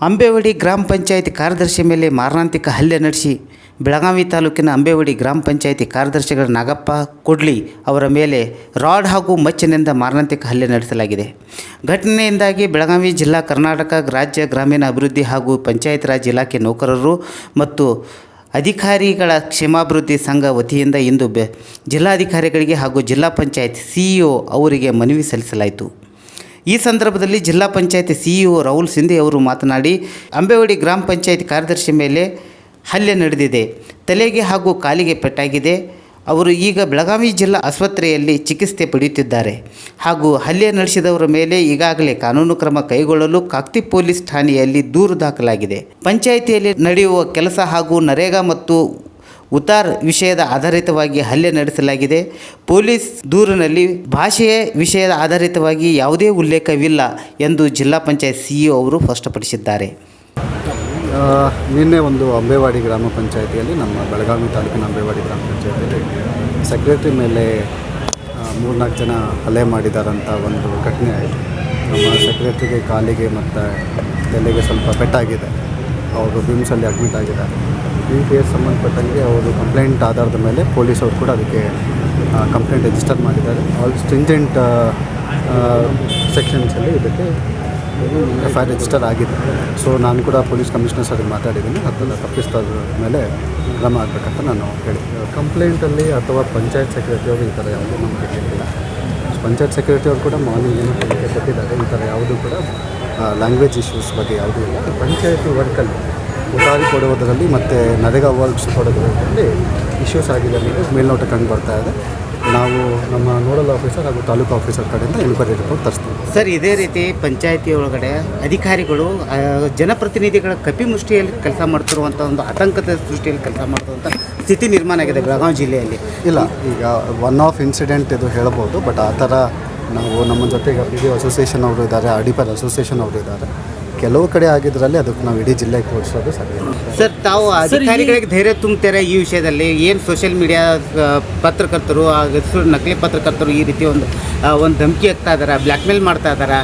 ಅಂಬೇವಡಿ ಗ್ರಾಮ ಪಂಚಾಯತಿ ಕಾರ್ಯದರ್ಶಿ ಮೇಲೆ ಮಾರಣಾಂತಿಕ ಹಲ್ಲೆ ನಡೆಸಿ ಬೆಳಗಾವಿ ತಾಲೂಕಿನ ಅಂಬೇವಡಿ ಗ್ರಾಮ ಪಂಚಾಯತಿ ಕಾರ್ಯದರ್ಶಿಗಳ ನಾಗಪ್ಪ ಕೊಡ್ಲಿ ಅವರ ಮೇಲೆ ರಾಡ್ ಹಾಗೂ ಮಚ್ಚಿನಿಂದ ಮಾರಣಾಂತಿಕ ಹಲ್ಲೆ ನಡೆಸಲಾಗಿದೆ. ಘಟನೆಯಿಂದಾಗಿ ಬೆಳಗಾವಿ ಜಿಲ್ಲಾ ಕರ್ನಾಟಕ ರಾಜ್ಯ ಗ್ರಾಮೀಣ ಅಭಿವೃದ್ಧಿ ಹಾಗೂ ಪಂಚಾಯತ್ ರಾಜ್ ಇಲಾಖೆ ನೌಕರರು ಮತ್ತು ಅಧಿಕಾರಿಗಳ ಕ್ಷೇಮಾಭಿವೃದ್ಧಿ ಸಂಘ ವತಿಯಿಂದ ಇಂದು ಬೆ, ಜಿಲ್ಲಾಧಿಕಾರಿಗಳಿಗೆ ಹಾಗೂ ಜಿಲ್ಲಾ ಪಂಚಾಯತ್ ಸಿಇಒ ಅವರಿಗೆ ಮನವಿ ಸಲ್ಲಿಸಲಾಯಿತು. ಈ ಸಂದರ್ಭದಲ್ಲಿ ಜಿಲ್ಲಾ ಪಂಚಾಯತಿ ಸಿಇಒ ರಾಹುಲ್ ಸಿಂಧೆ ಅವರು ಮಾತನಾಡಿ ಅಂಬೇವಡಿ ಗ್ರಾಮ ಪಂಚಾಯತಿ ಕಾರ್ಯದರ್ಶಿ ಮೇಲೆ ಹಲ್ಲೆ ನಡೆದಿದೆ. ತಲೆಗೆ ಹಾಗೂ ಕಾಲಿಗೆ ಪೆಟ್ಟಾಗಿದೆ. ಅವರು ಈಗ ಬೆಳಗಾವಿ ಜಿಲ್ಲಾ ಆಸ್ಪತ್ರೆಯಲ್ಲಿ ಚಿಕಿತ್ಸೆ ಪಡೆಯುತ್ತಿದ್ದಾರೆ. ಹಾಗೂ ಹಲ್ಲೆ ನಡೆಸಿದವರ ಮೇಲೆ ಈಗಾಗಲೇ ಕಾನೂನು ಕ್ರಮ ಕೈಗೊಳ್ಳಲು ಕಾಕ್ತಿ ಪೊಲೀಸ್ ಠಾಣೆಯಲ್ಲಿ ದೂರು ದಾಖಲಾಗಿದೆ. ಪಂಚಾಯಿತಿಯಲ್ಲಿ ನಡೆಯುವ ಕೆಲಸ ಹಾಗೂ ನರೇಗಾ ಮತ್ತು ಉತ್ತಾರ್ ವಿಷಯದ ಆಧಾರಿತವಾಗಿ ಹಲ್ಲೆ ನಡೆಸಲಾಗಿದೆ. ಪೊಲೀಸ್ ದೂರಿನಲ್ಲಿ ಭಾಷೆಯ ವಿಷಯದ ಆಧಾರಿತವಾಗಿ ಯಾವುದೇ ಉಲ್ಲೇಖವಿಲ್ಲ ಎಂದು ಜಿಲ್ಲಾ ಪಂಚಾಯತ್ ಸಿಇಒ ಅವರು ಸ್ಪಷ್ಟಪಡಿಸಿದ್ದಾರೆ. ನಿನ್ನೆ ಒಂದು ಅಂಬೇವಾಡಿ ಗ್ರಾಮ ಪಂಚಾಯತಿಯಲ್ಲಿ ನಮ್ಮ ಬೆಳಗಾವಿ ತಾಲೂಕಿನ ಅಂಬೇವಾಡಿ ಗ್ರಾಮ ಪಂಚಾಯತಿಯಲ್ಲಿ ಸೆಕ್ರೆಟರಿ ಮೇಲೆ ಮೂರ್ನಾಲ್ಕು ಜನ ಹಲ್ಲೆ ಮಾಡಿದಾರಂಥ ಒಂದು ಘಟನೆ ಆಯಿತು. ನಮ್ಮ ಸೆಕ್ರೆಟರಿಗೆ ಕಾಲಿಗೆ ಮತ್ತು ತಲೆಗೆ ಸ್ವಲ್ಪ ಪೆಟ್ಟಾಗಿದೆ. ಅವರು ಬಿಮ್ಸಲ್ಲಿ ಅಡ್ಮಿಟ್ ಆಗಿದ್ದಾರೆ. ಈ ಕೇಸ್ ಸಂಬಂಧಪಟ್ಟಂಗೆ ಅವರು ಕಂಪ್ಲೇಂಟ್ ಆಧಾರದ ಮೇಲೆ ಪೊಲೀಸವರು ಕೂಡ ಅದಕ್ಕೆ ಕಂಪ್ಲೇಂಟ್ ರಿಜಿಸ್ಟರ್ ಮಾಡಿದ್ದಾರೆ. ಆಲ್ ಸ್ಟ್ರಿಂಜೆಂಟ್ ಸೆಕ್ಷನ್ಸಲ್ಲಿ ಇದಕ್ಕೆ ಎಫ್ ಐ ರಿಜಿಸ್ಟರ್ ಆಗಿದೆ. ಸೊ ನಾನು ಕೂಡ ಪೊಲೀಸ್ ಕಮಿಷನರ್ ಸರ್ ಮಾತಾಡಿದ್ದೀನಿ. ಅದನ್ನು ತಪ್ಪಿಸಿದ ಮೇಲೆ ಕ್ರಮ ಆಗಬೇಕಂತ ನಾನು ಹೇಳಿ ಕಂಪ್ಲೇಂಟಲ್ಲಿ ಅಥವಾ ಪಂಚಾಯತ್ ಸೆಕ್ರೆಟರಿ ಅವರು ಈ ಥರ ಯಾವುದೂ ನಮಗೆ ಹೇಳಿಲ್ಲ ಪಂಚಾಯತ್ ಸೆಕ್ರೆಟರಿ ಅವರು ಕೂಡ ಮಾರ್ನಿಂಗ್ ಏನು ಕೊಟ್ಟಿದ್ದಾರೆ. ಈ ಥರ ಯಾವುದೂ ಕೂಡ ಲ್ಯಾಂಗ್ವೇಜ್ ಇಶ್ಯೂಸ್ ಬಗ್ಗೆ ಯಾವುದೂ ಇಲ್ಲ. ಪಂಚಾಯತಿ ವರ್ಕಲ್ಲಿ ಉದಾರಿ ಕೊಡುವುದರಲ್ಲಿ ಮತ್ತು ನರೇಗಾ ವರ್ಕ್ಸ್ ಕೊಡೋದರಲ್ಲಿ ಇಶ್ಯೂಸ್ ಆಗಿದೆ ಅನ್ನೋದು ಮೇಲ್ನೋಟ ಕಂಡು ಬರ್ತಾ ಇದೆ. ನಾವು ನಮ್ಮ ನೋಡಲ್ ಆಫೀಸರ್ ಹಾಗೂ ತಾಲೂಕು ಆಫೀಸರ್ ಕಡೆಯಿಂದ ಎನ್ಕ್ವೈರಿ ರಿಪೋರ್ಟ್ ತರಿಸ್ತೀವಿ. ಸರ್ ಇದೇ ರೀತಿ ಪಂಚಾಯತಿ ಒಳಗಡೆ ಅಧಿಕಾರಿಗಳು ಜನಪ್ರತಿನಿಧಿಗಳ ಕಪಿಮುಷ್ಟಿಯಲ್ಲಿ ಕೆಲಸ ಮಾಡ್ತಿರುವಂಥ ಒಂದು ಆತಂಕದ ದೃಷ್ಟಿಯಲ್ಲಿ ಕೆಲಸ ಮಾಡುವಂಥ ಸ್ಥಿತಿ ನಿರ್ಮಾಣ ಆಗಿದೆ ಬೆಳಗಾವಿ ಜಿಲ್ಲೆಯಲ್ಲಿ. ಇಲ್ಲ ಈಗ ಒನ್ ಆಫ್ ಇನ್ಸಿಡೆಂಟ್ ಇದು ಹೇಳ್ಬೋದು ಬಟ್ ಆ ಥರ ನಾವು ನಮ್ಮ ಜೊತೆಗೆ ಪಿ ಡಿ ಅಸೋಸಿಯೇಷನ್ ಅವರು ಇದ್ದಾರೆ ಅಡಿಪರ್ ಅಸೋಸಿಯೇಷನ್ ಅವರು ಇದ್ದಾರೆ. ಕೆಲವು ಕಡೆ ಆಗಿದ್ರಲ್ಲಿ ಅದಕ್ಕೆ ನಾವು ಇಡೀ ಜಿಲ್ಲೆಗೆ ಹೋಲಿಸೋದು ಸಾಧ್ಯ. ಸರ್ ತಾವು ಅಧಿಕಾರಿಗಳಿಗೆ ಧೈರ್ಯ ತುಂಬ್ತಾರೆ ಈ ವಿಷಯದಲ್ಲಿ? ಏನು ಸೋಷಿಯಲ್ ಮೀಡಿಯಾ ಪತ್ರಕರ್ತರು ಆ ಹೆಸರು ನಕಲಿ ಪತ್ರಕರ್ತರು ಈ ರೀತಿ ಒಂದು ಒಂದು ಧಮಕಿ ಹಾಕ್ತಾ ಇದ್ದಾರೆ ಬ್ಲ್ಯಾಕ್ ಮೇಲ್ ಮಾಡ್ತಾ ಇದ್ದಾರೆ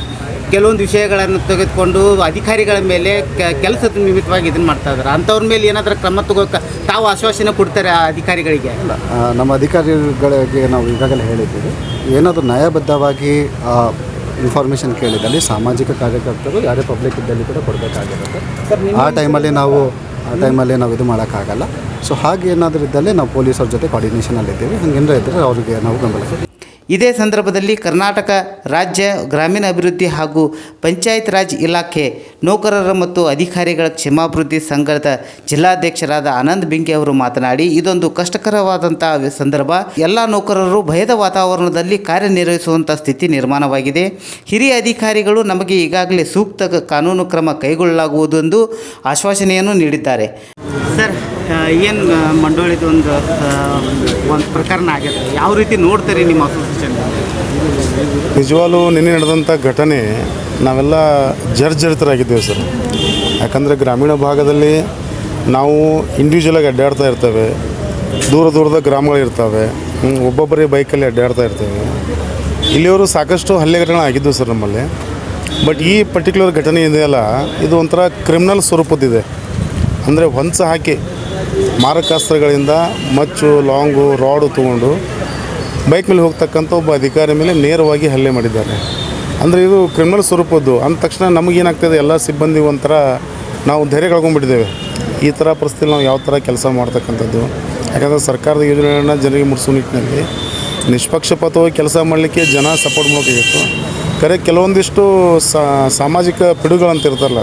ಕೆಲವೊಂದು ವಿಷಯಗಳನ್ನು ತೆಗೆದುಕೊಂಡು ಅಧಿಕಾರಿಗಳ ಮೇಲೆ ಕೆ- ಕೆಲಸದ ನಿಮಿತ್ತವಾಗಿ ಇದನ್ನು ಮಾಡ್ತಾ ಇದ್ದಾರೆ ಅಂಥವ್ರ ಮೇಲೆ ಏನಾದರೂ ಕ್ರಮ ತಗೋಕೆ ತಾವು ಆಶ್ವಾಸನೆ ಕೊಡ್ತಾರೆ ಆ ಅಧಿಕಾರಿಗಳಿಗೆ ನಮ್ಮ ಅಧಿಕಾರಿಗಳಿಗೆ ನಾವು ಈಗಾಗಲೇ ಹೇಳಿದ್ದೀವಿ. ಏನಾದರೂ ನ್ಯಾಯಬದ್ಧವಾಗಿ ಇನ್ಫಾರ್ಮೇಷನ್ ಕೇಳಿದಲ್ಲಿ ಸಾಮಾಜಿಕ ಕಾರ್ಯಕರ್ತರು ಯಾರೇ ಪಬ್ಲಿಕ್ ಇದ್ದಲ್ಲಿ ಕೂಡ ಕೊಡಬೇಕಾಗಿರುತ್ತೆ. ಆ ಟೈಮಲ್ಲಿ ನಾವು ಆ ಟೈಮಲ್ಲಿ ನಾವು ಇದು ಮಾಡೋಕ್ಕಾಗಲ್ಲ. ಸೊ ಹಾಗೆ ಏನಾದರೂ ಇದ್ದಲ್ಲಿ ನಾವು ಪೊಲೀಸರ ಜೊತೆ ಕೋಆರ್ಡಿನೇಷನಲ್ಲಿದ್ದೀವಿ ಹಾಗೇನಾರ ಇದ್ದರೆ ಅವರಿಗೆ ನಾವು ಬೆಂಬಲ ಕೊಡ್ತೀವಿ. ಇದೇ ಸಂದರ್ಭದಲ್ಲಿ ಕರ್ನಾಟಕ ರಾಜ್ಯ ಗ್ರಾಮೀಣ ಅಭಿವೃದ್ಧಿ ಹಾಗೂ ಪಂಚಾಯತ್ ರಾಜ್ ಇಲಾಖೆ ನೌಕರರ ಮತ್ತು ಅಧಿಕಾರಿಗಳ ಕ್ಷೇಮಾಭಿವೃದ್ಧಿ ಸಂಘದ ಜಿಲ್ಲಾಧ್ಯಕ್ಷರಾದ ಆನಂದ್ ಬಿಂಕೆ ಅವರು ಮಾತನಾಡಿ, ಇದೊಂದು ಕಷ್ಟಕರವಾದಂಥ ಸಂದರ್ಭ. ಎಲ್ಲ ನೌಕರರು ಭಯದ ವಾತಾವರಣದಲ್ಲಿ ಕಾರ್ಯನಿರ್ವಹಿಸುವಂಥ ಸ್ಥಿತಿ ನಿರ್ಮಾಣವಾಗಿದೆ. ಹಿರಿಯ ಅಧಿಕಾರಿಗಳು ನಮಗೆ ಈಗಾಗಲೇ ಸೂಕ್ತ ಕಾನೂನು ಕ್ರಮ ಕೈಗೊಳ್ಳಲಾಗುವುದು ಎಂದು ಆಶ್ವಾಸನೆಯನ್ನು ನೀಡಿದ್ದಾರೆ. ಸರ್ ಏನು ಮಂಡೋಳಿದ ಒಂದು ಒಂದು ಪ್ರಕರಣ ಆಗಿದೆ. ಯಾವ ರೀತಿ ನೋಡ್ತೀರಿ ನಿಮ್ಮ ಅಸೋಸಿಯೇಷನ್? ನಿಜವಾಗ್ಲೂ ನಿನ್ನೆ ನಡೆದಂಥ ಘಟನೆ ನಾವೆಲ್ಲ ಜರ್ಜರಿತರಾಗಿದ್ದೇವೆ ಸರ್. ಯಾಕಂದರೆ ಗ್ರಾಮೀಣ ಭಾಗದಲ್ಲಿ ನಾವು ಇಂಡಿವಿಜುವಲಾಗಿ ಅಡ್ಡಾಡ್ತಾ ಇರ್ತೇವೆ. ದೂರ ದೂರದ ಗ್ರಾಮಗಳಿರ್ತವೆ ಒಬ್ಬೊಬ್ಬರೇ ಬೈಕಲ್ಲಿ ಅಡ್ಡಾಡ್ತಾ ಇರ್ತೇವೆ. ಇಲ್ಲಿಯವರು ಸಾಕಷ್ಟು ಹಲ್ಲೆ ಘಟನೆ ಆಗಿದ್ದವು ಸರ್ ನಮ್ಮಲ್ಲಿ. ಬಟ್ ಈ ಪರ್ಟಿಕ್ಯುಲರ್ ಘಟನೆ ಇದೆಯಲ್ಲ, ಇದು ಒಂಥರ ಕ್ರಿಮಿನಲ್ ಸ್ವರೂಪದ್ದಿದೆ. ಅಂದರೆ ಹೊಂಚ ಹಾಕಿ ಮಾರಕಾಸ್ತ್ರಗಳಿಂದ ಮಚ್ಚು, ಲಾಂಗು, ರಾಡು ತೊಗೊಂಡು ಬೈಕ್ ಮೇಲೆ ಹೋಗ್ತಕ್ಕಂಥ ಒಬ್ಬ ಅಧಿಕಾರಿ ಮೇಲೆ ನೇರವಾಗಿ ಹಲ್ಲೆ ಮಾಡಿದ್ದಾರೆ. ಅಂದರೆ ಇದು ಕ್ರಿಮಿನಲ್ ಸ್ವರೂಪದ್ದು. ಅಂದ ತಕ್ಷಣ ನಮಗೇನಾಗ್ತದೆ? ಎಲ್ಲ ಸಿಬ್ಬಂದಿ ಒಂಥರ ನಾವು ಧೈರ್ಯ ಕಳ್ಕೊಂಡ್ಬಿಟ್ಟಿದ್ದೇವೆ. ಈ ಥರ ಪರಿಸ್ಥಿತಿ ನಾವು ಯಾವ ಥರ ಕೆಲಸ ಮಾಡ್ತಕ್ಕಂಥದ್ದು? ಯಾಕಂದರೆ ಸರ್ಕಾರದ ಯೋಜನೆಗಳನ್ನು ಜನರಿಗೆ ಮುಟ್ಟಿಸೋ ನಿಟ್ಟಿನಲ್ಲಿ ನಿಷ್ಪಕ್ಷಪಾತವಾಗಿ ಕೆಲಸ ಮಾಡಲಿಕ್ಕೆ ಜನ ಸಪೋರ್ಟ್ ಮಾಡಬೇಕಾಗಿತ್ತು ಕರೆ ಕೆಲವೊಂದಿಷ್ಟು ಸಾಮಾಜಿಕ ಪಿಡುಗಳಂತ ಇರ್ತಾರಲ್ಲ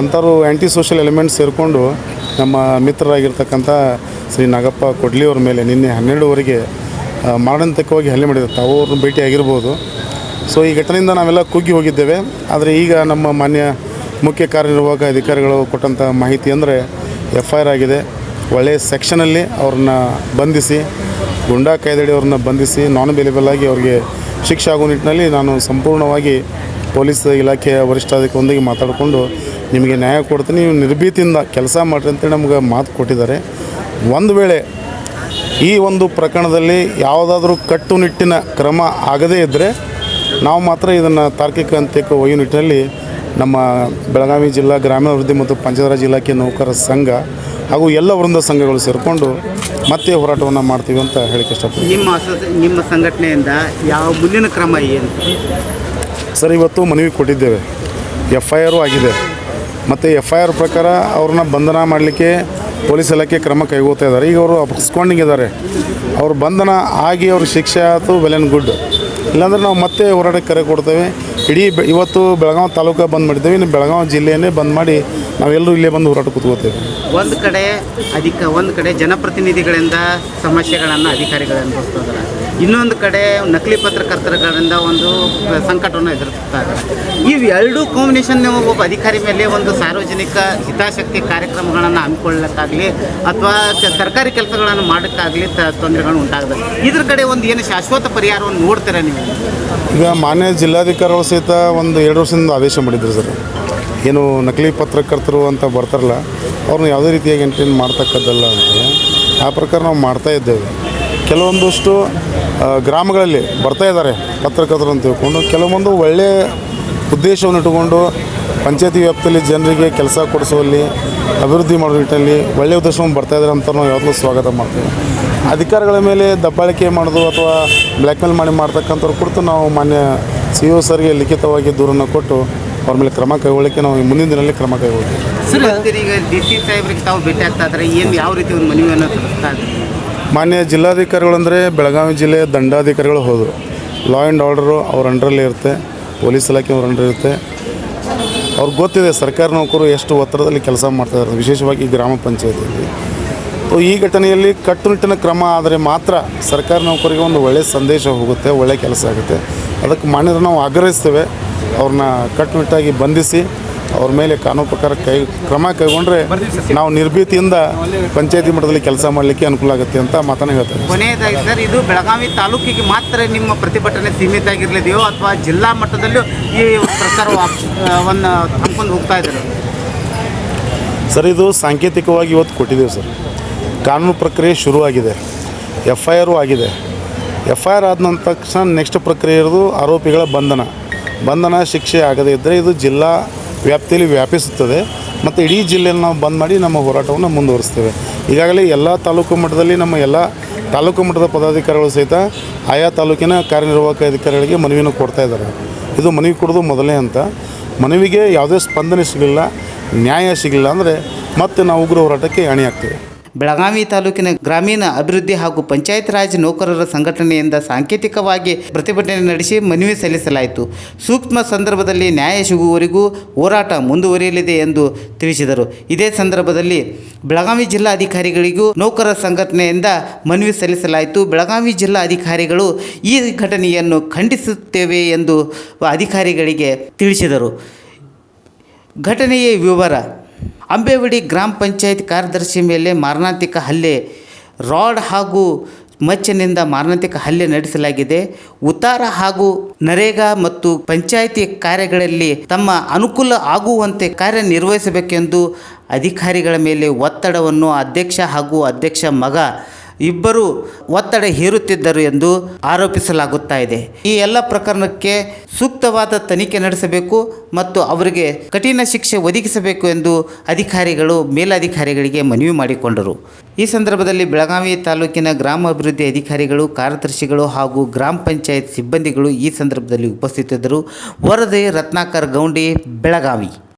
ಅಂಥವ್ರು ಆ್ಯಂಟಿ ಸೋಷಿಯಲ್ ಎಲಿಮೆಂಟ್ಸ್ ಸೇರಿಕೊಂಡು ನಮ್ಮ ಮಿತ್ರರಾಗಿರ್ತಕ್ಕಂಥ ಶ್ರೀ ನಾಗಪ್ಪ ಕೊಡ್ಲಿ ಅವ್ರ ಮೇಲೆ ನಿನ್ನೆ ಹನ್ನೆರಡುವರೆಗೆ ಮಾರಣಾಂತಿಕವಾಗಿ ಹಲ್ಲೆ ಮಾಡಿದ್ದಾರೆ ತಾವು ಅವ್ರನ್ನ ಭೇಟಿ ಆಗಿರ್ಬೋದು. ಸೊ ಈ ಘಟನೆಯಿಂದ ನಾವೆಲ್ಲ ಕುಗ್ಗಿ ಹೋಗಿದ್ದೇವೆ. ಆದರೆ ಈಗ ನಮ್ಮ ಮಾನ್ಯ ಮುಖ್ಯ ಕಾರ್ಯನಿರ್ವಾಹಕ ಅಧಿಕಾರಿಗಳು ಕೊಟ್ಟಂಥ ಮಾಹಿತಿ ಅಂದರೆ ಎಫ್ ಐ ಆರ್ ಆಗಿದೆ ಒಳ್ಳೆಯ ಸೆಕ್ಷನಲ್ಲಿ ಅವ್ರನ್ನ ಬಂಧಿಸಿ, ಗುಂಡಾ ಕಾಯ್ದೆಡಿ ಅವ್ರನ್ನ ಬಂಧಿಸಿ ನಾನ್ ಅವೈಲೇಬಲ್ ಆಗಿ ಅವ್ರಿಗೆ ಶಿಕ್ಷೆ ಆಗೋ ನಿಟ್ಟಿನಲ್ಲಿ ನಾನು ಸಂಪೂರ್ಣವಾಗಿ ಪೊಲೀಸ್ ಇಲಾಖೆಯ ವರಿಷ್ಠಾಧಿಕಾರಿಯೊಂದಿಗೆ ಮಾತಾಡಿಕೊಂಡು ನಿಮಗೆ ನ್ಯಾಯ ಕೊಡ್ತೀನಿ ನೀವು ನಿರ್ಭೀತಿಯಿಂದ ಕೆಲಸ ಮಾಡಿರಿ ಅಂತೇಳಿ ನಮ್ಗೆ ಮಾತು ಕೊಟ್ಟಿದ್ದಾರೆ. ಒಂದು ವೇಳೆ ಈ ಒಂದು ಪ್ರಕರಣದಲ್ಲಿ ಯಾವುದಾದ್ರೂ ಕಟ್ಟುನಿಟ್ಟಿನ ಕ್ರಮ ಆಗದೇ ಇದ್ದರೆ ನಾವು ಮಾತ್ರ ಇದನ್ನು ತಾರ್ಕಿಕ ಅಂತ್ಯಕ್ಕೆ ಒಯ್ಯೋ ನಿಟ್ಟಿನಲ್ಲಿ ನಮ್ಮ ಬೆಳಗಾವಿ ಜಿಲ್ಲಾ ಗ್ರಾಮೀಣಾಭಿವೃದ್ಧಿ ಮತ್ತು ಪಂಚಾಯತ್ ರಾಜ್ ಇಲಾಖೆ ನೌಕರರ ಸಂಘ ಹಾಗೂ ಎಲ್ಲ ವೃಂದ ಸಂಘಗಳು ಸೇರಿಕೊಂಡು ಮತ್ತೆ ಹೋರಾಟವನ್ನು ಮಾಡ್ತೀವಿ ಅಂತ ಹೇಳಕ್ಕೆ ಇಷ್ಟಪಡ್ತೀವಿ ನಿಮ್ಮ ನಿಮ್ಮ ಸಂಘಟನೆಯಿಂದ ಯಾವ ಮುಂದಿನ ಕ್ರಮ ಏನು? ಸರ್ ಇವತ್ತು ಮನವಿ ಕೊಟ್ಟಿದ್ದೇವೆ. ಎಫ್ ಐ ಆರು ಆಗಿದೆ. ಮತ್ತು ಎಫ್ ಐ ಆರ್ ಪ್ರಕಾರ ಅವ್ರನ್ನ ಬಂಧನ ಮಾಡಲಿಕ್ಕೆ ಪೊಲೀಸ್ ಇಲಾಖೆ ಕ್ರಮ ಕೈಗೊಳ್ತಾ ಇದ್ದಾರೆ. ಈಗ ಅವರು ಅಪ್ಸ್ಕೊಂಡಿಂಗ್ ಇದ್ದಾರೆ. ಅವ್ರ ಬಂಧನ ಆಗಿ ಅವ್ರ ಶಿಕ್ಷೆ ಆಯಿತು ವೆಲ್ ಆ್ಯಂಡ್ ಗುಡ್ ಇಲ್ಲಾಂದ್ರೆ ನಾವು ಮತ್ತೆ ಹೋರಾಟಕ್ಕೆ ಕರೆ ಕೊಡ್ತೇವೆ. ಇಡೀ ಇವತ್ತು ಬೆಳಗಾವಿ ತಾಲೂಕು ಬಂದ್ ಮಾಡಿದ್ದೇವೆ. ಇನ್ನು ಬೆಳಗಾವಿ ಜಿಲ್ಲೆಯನ್ನೇ ಬಂದ್ ಮಾಡಿ ನಾವೆಲ್ಲರೂ ಇಲ್ಲೇ ಬಂದು ಹೋರಾಟ ಕೂತ್ಕೋತೇವೆ ಒಂದು ಕಡೆ ಅಧಿಕ, ಒಂದು ಕಡೆ ಜನಪ್ರತಿನಿಧಿಗಳಿಂದ ಸಮಸ್ಯೆಗಳನ್ನು ಅಧಿಕಾರಿಗಳು ಅನುಭವಿಸ್ತಾ ಇನ್ನೊಂದು ಕಡೆ ನಕಲಿ ಪತ್ರಕರ್ತರುಗಳಿಂದ ಒಂದು ಸಂಕಟವನ್ನು ಎದುರಿಸುತ್ತಾರೆ. ಇದ್ದಾರೆ ಇವು ಎರಡೂ ಕಾಂಬಿನೇಷನ್ ಒಬ್ಬ ಅಧಿಕಾರಿ ಮೇಲೆ ಒಂದು ಸಾರ್ವಜನಿಕ ಹಿತಾಸಕ್ತಿ ಕಾರ್ಯಕ್ರಮಗಳನ್ನು ಹಮ್ಮಿಕೊಳ್ಳಕ್ಕಾಗಲಿ ಅಥವಾ ಸರ್ಕಾರಿ ಕೆಲಸಗಳನ್ನು ಮಾಡೋಕ್ಕಾಗಲಿ ತೊಂದರೆಗಳು ಉಂಟಾಗಿದೆ ಇದ್ರ ಕಡೆ ಒಂದು ಏನು ಶಾಶ್ವತ ಪರಿಹಾರವನ್ನು ನೋಡ್ತೀರಾ ನೀವು? ಈಗ ಮಾನ್ಯ ಜಿಲ್ಲಾಧಿಕಾರಿಗಳು ಸಹಿತ ಒಂದು ಎರಡು ವರ್ಷದಿಂದ ಆದೇಶ ಮಾಡಿದ್ರು ಸರ್. ಏನು ನಕಲಿ ಪತ್ರಕರ್ತರು ಅಂತ ಬರ್ತಾರಲ್ಲ, ಅವ್ರನ್ನ ಯಾವುದೇ ರೀತಿಯಾಗಿ ಎಂಟರ್ಟೈನ್ ಮಾಡ್ತಕ್ಕದ್ದಲ್ಲ ಅಂತೇಳಿ ಆ ಪ್ರಕಾರ ನಾವು ಮಾಡ್ತಾ ಇದ್ದೇವೆ. ಕೆಲವೊಂದಷ್ಟು ಗ್ರಾಮಗಳಲ್ಲಿ ಬರ್ತಾ ಇದ್ದಾರೆ ಪತ್ರಕರ್ತರು ಅಂತ ತಿಳ್ಕೊಂಡು ಕೆಲವೊಂದು ಒಳ್ಳೆಯ ಉದ್ದೇಶವನ್ನು ಇಟ್ಟುಕೊಂಡು ಪಂಚಾಯತಿ ವ್ಯಾಪ್ತಿಯಲ್ಲಿ ಜನರಿಗೆ ಕೆಲಸ ಕೊಡಿಸುವಲ್ಲಿ, ಅಭಿವೃದ್ಧಿ ಮಾಡೋ ನಿಟ್ಟಿನಲ್ಲಿ ಒಳ್ಳೆಯ ಉದ್ದೇಶವನ್ನು ಬರ್ತಾ ಇದ್ದಾರೆ ಅಂತ ನಾವು ಯಾವಾಗಲೂ ಸ್ವಾಗತ ಮಾಡ್ತೀವಿ. ಅಧಿಕಾರಿಗಳ ಮೇಲೆ ದಬ್ಬಾಳಿಕೆ ಮಾಡೋದು ಅಥವಾ ಬ್ಲ್ಯಾಕ್ ಮೇಲ್ ಮಾಡಿ ಮಾಡ್ತಕ್ಕಂಥವ್ರು ಕುರಿತು ನಾವು ಮಾನ್ಯ ಸಿ ಒ ಸರ್ಗೆ ಲಿಖಿತವಾಗಿ ದೂರನ್ನು ಕೊಟ್ಟು ಅವ್ರ ಮೇಲೆ ಕ್ರಮ ಕೈಗೊಳ್ಳಿಕ್ಕೆ ನಾವು ಮುಂದಿನ ದಿನದಲ್ಲಿ ಕ್ರಮ ಕೈಗೊಳ್ತೀವಿ. ಸರ್, ಈಗ ಡಿ ಸಿ ಸಾಹೇಬ್ರಿಗೆ ತಾವು ಭೇಟಿ ಆಗ್ತಾ ಇದ್ದಾರೆ ಏನು ಯಾವ ರೀತಿ ಒಂದು ಮನವಿಯನ್ನು ಸಲ್ಲಿಸ್ತಾ ಇದ್ದಾರೆ? ಮಾನ್ಯ ಜಿಲ್ಲಾಧಿಕಾರಿಗಳಂದರೆ ಬೆಳಗಾವಿ ಜಿಲ್ಲೆಯ ದಂಡಾಧಿಕಾರಿಗಳು ಹೋದರು ಲಾ ಆ್ಯಂಡ್ ಆರ್ಡರು ಅವ್ರ ಅಂಡ್ರಲ್ಲಿ ಇರುತ್ತೆ, ಪೊಲೀಸ್ ಇಲಾಖೆ ಅವ್ರ ಅಂಡ್ರ್ ಇರುತ್ತೆ. ಅವ್ರಿಗೆ ಗೊತ್ತಿದೆ ಸರ್ಕಾರಿ ನೌಕರು ಎಷ್ಟು ಒತ್ತಡದಲ್ಲಿ ಕೆಲಸ ಮಾಡ್ತಾಯಿದ್ದಾರೆ ವಿಶೇಷವಾಗಿ ಗ್ರಾಮ ಪಂಚಾಯತಿಯಲ್ಲಿ. ಈ ಘಟನೆಯಲ್ಲಿ ಕಟ್ಟುನಿಟ್ಟಿನ ಕ್ರಮ ಆದರೆ ಮಾತ್ರ ಸರ್ಕಾರಿ ನೌಕರಿಗೆ ಒಂದು ಒಳ್ಳೆಯ ಸಂದೇಶ ಹೋಗುತ್ತೆ ಒಳ್ಳೆಯ ಕೆಲಸ ಆಗುತ್ತೆ. ಅದಕ್ಕೆ ಮಾನ್ಯರು ನಾವು ಆಗ್ರಹಿಸ್ತೇವೆ, ಅವ್ರನ್ನ ಕಟ್ಟುನಿಟ್ಟಾಗಿ ಬಂಧಿಸಿ ಅವ್ರ ಮೇಲೆ ಕಾನೂನು ಪ್ರಕಾರ ಕೈ ಕ್ರಮ ಕೈಗೊಂಡ್ರೆ ನಾವು ನಿರ್ಭೀತಿಯಿಂದ ಪಂಚಾಯತಿ ಮಟ್ಟದಲ್ಲಿ ಕೆಲಸ ಮಾಡಲಿಕ್ಕೆ ಅನುಕೂಲ ಆಗುತ್ತೆ ಅಂತ ಮಾತನ್ನ ಹೇಳ್ತಾರೆ ಕೊನೆಯದಾಗಿ ಸರ್ ಇದು ಬೆಳಗಾವಿ ತಾಲೂಕಿಗೆ ಮಾತ್ರ ನಿಮ್ಮ ಪ್ರತಿಭಟನೆ ಸೀಮಿತ ಆಗಿರಲಿದೆಯೋ ಅಥವಾ ಜಿಲ್ಲಾ ಮಟ್ಟದಲ್ಲೂ ಈ ಪ್ರಚಾರ ಹಾಕೊಂಡು ಹೋಗ್ತಾ ಇದ್ದಾರೆ? ಸರ್ ಇದು ಸಾಂಕೇತಿಕವಾಗಿ ಇವತ್ತು ಕೊಟ್ಟಿದ್ದೀವಿ ಸರ್. ಕಾನೂನು ಪ್ರಕ್ರಿಯೆ ಶುರುವಾಗಿದೆ. ಎಫ್ ಐ ಆರು ಆಗಿದೆ. ಎಫ್ ಐ ಆರ್ ಆದ ನಂತರ ತಕ್ಷಣ ನೆಕ್ಸ್ಟ್ ಪ್ರಕ್ರಿಯೆ ಇರೋದು ಆರೋಪಿಗಳ ಬಂಧನ. ಬಂಧನ ಶಿಕ್ಷೆ ಆಗದೇ ಇದ್ದರೆ ಇದು ಜಿಲ್ಲಾ ವ್ಯಾಪ್ತಿಯಲ್ಲಿ ವ್ಯಾಪಿಸುತ್ತದೆ. ಮತ್ತು ಇಡೀ ಜಿಲ್ಲೆಯಲ್ಲಿ ನಾವು ಬಂದ್ ಮಾಡಿ ನಮ್ಮ ಹೋರಾಟವನ್ನು ಮುಂದುವರಿಸ್ತೇವೆ. ಈಗಾಗಲೇ ಎಲ್ಲ ತಾಲೂಕು ಮಟ್ಟದಲ್ಲಿ ನಮ್ಮ ಎಲ್ಲ ತಾಲೂಕು ಮಟ್ಟದ ಪದಾಧಿಕಾರಿಗಳು ಸಹಿತ ಆಯಾ ತಾಲೂಕಿನ ಕಾರ್ಯನಿರ್ವಾಹಕ ಅಧಿಕಾರಿಗಳಿಗೆ ಮನವಿಯನ್ನು ಕೊಡ್ತಾ ಇದ್ದಾರೆ. ಇದು ಮನವಿ ಕೊಡೋದು ಮೊದಲೇ ಅಂತ. ಮನವಿಗೆ ಯಾವುದೇ ಸ್ಪಂದನೆ ಸಿಗಲಿಲ್ಲ, ನ್ಯಾಯ ಸಿಗಲಿಲ್ಲ ಅಂದರೆ ಮತ್ತೆ ನಾವು ಉಗ್ರ ಹೋರಾಟಕ್ಕೆ ಅಣಿಯಾಗ್ತೇವೆ ಬೆಳಗಾವಿ ತಾಲೂಕಿನ ಗ್ರಾಮೀಣ ಅಭಿವೃದ್ಧಿ ಹಾಗೂ ಪಂಚಾಯತ್ ರಾಜ್ ನೌಕರರ ಸಂಘಟನೆಯಿಂದ ಸಾಂಕೇತಿಕವಾಗಿ ಪ್ರತಿಭಟನೆ ನಡೆಸಿ ಮನವಿ ಸಲ್ಲಿಸಲಾಯಿತು. ಸೂಕ್ಷ್ಮ ಸಂದರ್ಭದಲ್ಲಿ ನ್ಯಾಯ ಸಿಗುವವರೆಗೂ ಹೋರಾಟ ಮುಂದುವರಿಯಲಿದೆ ಎಂದು ತಿಳಿಸಿದರು. ಇದೇ ಸಂದರ್ಭದಲ್ಲಿ ಬೆಳಗಾವಿ ಜಿಲ್ಲಾ ಅಧಿಕಾರಿಗಳಿಗೂ ನೌಕರರ ಸಂಘಟನೆಯಿಂದ ಮನವಿ ಸಲ್ಲಿಸಲಾಯಿತು. ಬೆಳಗಾವಿ ಜಿಲ್ಲಾ ಅಧಿಕಾರಿಗಳು ಈ ಘಟನೆಯನ್ನು ಖಂಡಿಸುತ್ತೇವೆ ಎಂದು ಅಧಿಕಾರಿಗಳಿಗೆ ತಿಳಿಸಿದರು. ಘಟನೆಯ ವಿವರ ಅಂಬೇವಡಿ ಗ್ರಾಮ ಪಂಚಾಯತ್ ಕಾರ್ಯದರ್ಶಿ ಮೇಲೆ ಮಾರಣಾಂತಿಕ ಹಲ್ಲೆ. ರಾಡ್ ಹಾಗೂ ಮಚ್ಚಿನಿಂದ ಮಾರಣಾಂತಿಕ ಹಲ್ಲೆ ನಡೆಸಲಾಗಿದೆ. ಉತ್ತಾರ ಹಾಗೂ ನರೇಗಾ ಮತ್ತು ಪಂಚಾಯಿತಿ ಕಾರ್ಯಗಳಲ್ಲಿ ತಮ್ಮ ಅನುಕೂಲ ಆಗುವಂತೆ ಕಾರ್ಯನಿರ್ವಹಿಸಬೇಕೆಂದು ಅಧಿಕಾರಿಗಳ ಮೇಲೆ ಒತ್ತಡವನ್ನು ಅಧ್ಯಕ್ಷ ಹಾಗೂ ಅಧ್ಯಕ್ಷ ಮಗ ಇಬ್ಬರು ಒತ್ತಡ ಹೇರುತ್ತಿದ್ದರು ಎಂದು ಆರೋಪಿಸಲಾಗುತ್ತಾ ಇದೆ. ಈ ಎಲ್ಲ ಪ್ರಕರಣಕ್ಕೆ ಸೂಕ್ತವಾದ ತನಿಖೆ ನಡೆಸಬೇಕು ಮತ್ತು ಅವರಿಗೆ ಕಠಿಣ ಶಿಕ್ಷೆ ಒದಗಿಸಬೇಕು ಎಂದು ಅಧಿಕಾರಿಗಳು, ಮೇಲಧಿಕಾರಿಗಳಿಗೆ ಮನವಿ ಮಾಡಿಕೊಂಡರು. ಈ ಸಂದರ್ಭದಲ್ಲಿ ಬೆಳಗಾವಿ ತಾಲೂಕಿನ ಗ್ರಾಮಾಭಿವೃದ್ಧಿ ಅಧಿಕಾರಿಗಳು, ಕಾರ್ಯದರ್ಶಿಗಳು ಹಾಗೂ ಗ್ರಾಮ ಪಂಚಾಯತ್ ಸಿಬ್ಬಂದಿಗಳು ಈ ಸಂದರ್ಭದಲ್ಲಿ ಉಪಸ್ಥಿತರಿದ್ದರು ವರದಿ ರತ್ನಾಕರ್ ಗೌಂಡಿ, ಬೆಳಗಾವಿ.